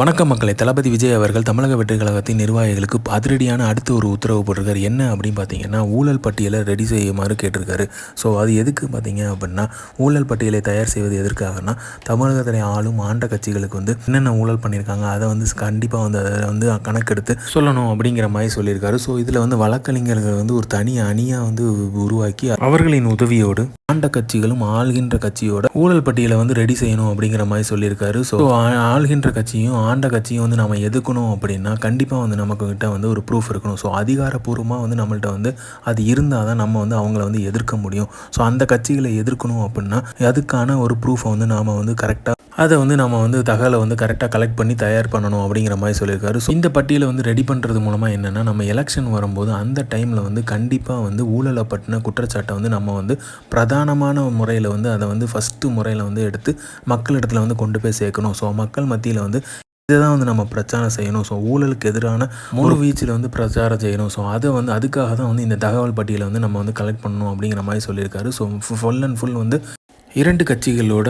வணக்கம் மக்களை. தளபதி விஜய் அவர்கள் தமிழக வெற்றி கழகத்தின் நிர்வாகிகளுக்கு அதிரடியான அடுத்த ஒரு உத்தரவு போட்டிருக்காரு. என்ன அப்படின்னு பார்த்தீங்கன்னா ஊழல் பட்டியலை ரெடி செய்யுமாறு கேட்டிருக்காரு. ஸோ அது எதுக்கு பார்த்தீங்க அப்படின்னா ஊழல் பட்டியலை தயார் செய்வது எதற்காகனா தமிழகத்தில் ஆளும் ஆண்ட கட்சிகளுக்கு வந்து என்னென்ன ஊழல் பண்ணியிருக்காங்க அதை வந்து கண்டிப்பாக வந்து அதை வந்து கணக்கெடுத்து சொல்லணும் அப்படிங்கிற மாதிரி சொல்லியிருக்காரு. ஸோ இதில் வந்து வழக்கறிஞர்கள் வந்து ஒரு தனி அணியாக வந்து உருவாக்கி அவர்களின் உதவியோடு ஆண்ட கட்சிகளும் ஆள்கின்ற கட்சியோட ஊழல் பட்டியலை வந்து ரெடி செய்யணும் அப்படிங்கிற மாதிரி சொல்லியிருக்காரு. ஸோ ஆள்கின்ற கட்சியும் ஆண்ட கட்சியும் வந்து நம்ம எதுக்கணும் அப்படின்னா கண்டிப்பாக வந்து நமக்கு வந்து ஒரு ப்ரூஃப் இருக்கணும். ஸோ அதிகாரப்பூர்வமாக வந்து நம்மள்கிட்ட வந்து அது இருந்தால் தான் நம்ம வந்து அவங்கள வந்து எதிர்க்க முடியும். ஸோ அந்த கட்சிகளை எதிர்க்கணும் அப்படின்னா அதுக்கான ஒரு ப்ரூஃபை வந்து நாம் வந்து கரெக்டாக அதை வந்து நம்ம வந்து தகவலை வந்து கரெக்டாக கலெக்ட் பண்ணி தயார் பண்ணணும் அப்படிங்கிற மாதிரி சொல்லியிருக்காரு. ஸோ இந்த பட்டியலை வந்து ரெடி பண்ணுறது மூலமாக என்னென்னா நம்ம எலெக்ஷன் வரும்போது அந்த டைமில் வந்து கண்டிப்பாக வந்து ஊழலை பற்றின குற்றச்சாட்டை வந்து நம்ம வந்து பிரதானமான முறையில் வந்து அதை வந்து ஃபஸ்ட்டு முறையில் வந்து எடுத்து மக்களிடத்தில் வந்து கொண்டு போய் சேர்க்கணும். ஸோ மக்கள் மத்தியில் வந்து இதை தான் வந்து நம்ம பிரச்சாரம் செய்யணும். ஸோ ஊழலுக்கு எதிரான முழு வீச்சில் வந்து பிரச்சாரம் செய்யணும். ஸோ அதை வந்து அதுக்காக தான் வந்து இந்த தகவல் பட்டியலை வந்து நம்ம வந்து கலெக்ட் பண்ணணும் அப்படிங்கிற மாதிரி சொல்லியிருக்காரு. ஸோ ஃபுல் அண்ட் ஃபுல் வந்து இரண்டு கட்சிகளோட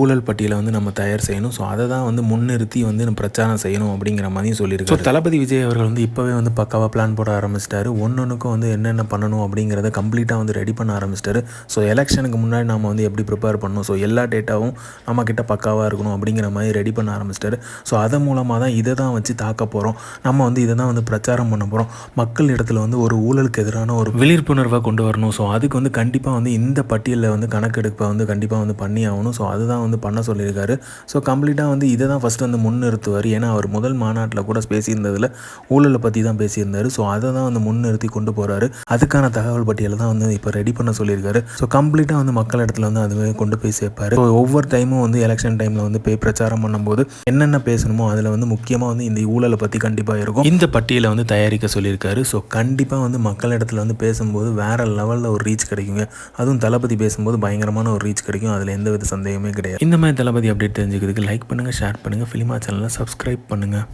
ஊழல் பட்டியலை வந்து நம்ம தயார் செய்யணும். ஸோ அதை தான் வந்து முன்னிறுத்தி வந்து நம்ம பிரச்சாரம் செய்யணும் அப்படிங்கிற மாதிரியும் சொல்லியிருக்காரு. ஸோ தளபதி விஜய் அவர்கள் வந்து இப்போவே வந்து பக்காவாக பிளான் போட ஆரம்பிச்சிட்டாரு. ஒன்றுக்கும் வந்து என்னென்ன பண்ணணும் அப்படிங்கிறத கம்ப்ளீட்டாக வந்து ரெடி பண்ண ஆரம்பிச்சிட்டாரு. ஸோ எலெக்ஷனுக்கு முன்னாடி நம்ம வந்து எப்படி ப்ரிப்பேர் பண்ணணும்? ஸோ எல்லா டேட்டாவும் நம்மக்கிட்ட பக்காவாக இருக்கணும் அப்படிங்கிற மாதிரி ரெடி பண்ண ஆரம்பிச்சிட்டாரு. ஸோ அதன் மூலமாக தான் இதை தான் வச்சு தாக்க போகிறோம் நம்ம வந்து இதை தான் வந்து பிரச்சாரம் பண்ண போகிறோம் மக்கள் இடத்துல வந்து ஒரு ஊழலுக்கு எதிரான ஒரு விழிப்புணர்வை கொண்டு வரணும். ஸோ அதுக்கு வந்து கண்டிப்பாக வந்து இந்த பட்டியலில் வந்து கணக்கெடுப்பை வந்து கண்டிப்பாக வந்து பண்ணி ஆகணும். ஸோ அதுதான் வந்து பண்ண சொல்லியிருக்காரு. ஸோ கம்ப்ளீட்டாக வந்து இதை தான் ஃபஸ்ட்டு வந்து முன்னிறுத்துவார். ஏன்னா அவர் முதல் மாநாட்டில் கூட பேசியிருந்ததில் ஊழலை பற்றி தான் பேசியிருந்தார். ஸோ அதை தான் வந்து முன்னிறுத்தி கொண்டு போகிறாரு அதுக்கான தகவல் பட்டியலை தான் வந்து இப்போ ரெடி பண்ண சொல்லியிருக்காரு. ஸோ கம்ப்ளீட்டாக வந்து மக்கள் இடத்துல வந்து அதுவே கொண்டு போய் சேர்ப்பார். ஸோ ஒவ்வொரு டைமும் வந்து எலெக்ஷன் டைமில் வந்து போய் பிரச்சாரம் பண்ணும்போது என்னென்ன பேசணுமோ அதில் வந்து முக்கியமாக வந்து இந்த ஊழலை பற்றி கண்டிப்பாக இருக்கும். இந்த பட்டியலை வந்து தயாரிக்க சொல்லியிருக்காரு. ஸோ கண்டிப்பாக வந்து மக்கள் இடத்துல வந்து பேசும்போது வேறு லெவலில் ஒரு ரீச் கிடைக்குங்க. அதுவும் தளபதி பேசும்போது பயங்கரமான ஒரு ரீச் ரீச் கிடைக்கும். அதில் எந்த வித சந்தேகமே கிடையாது. இந்த மாதிரி தளபதி அப்டேட் தெரிஞ்சுக்கிறதுக்கு லைக் பண்ணுங்கள் ஷேர் பண்ணுங்கள் ஃபிலிமா சேனலை சப்ஸ்கிரைப் பண்ணுங்கள்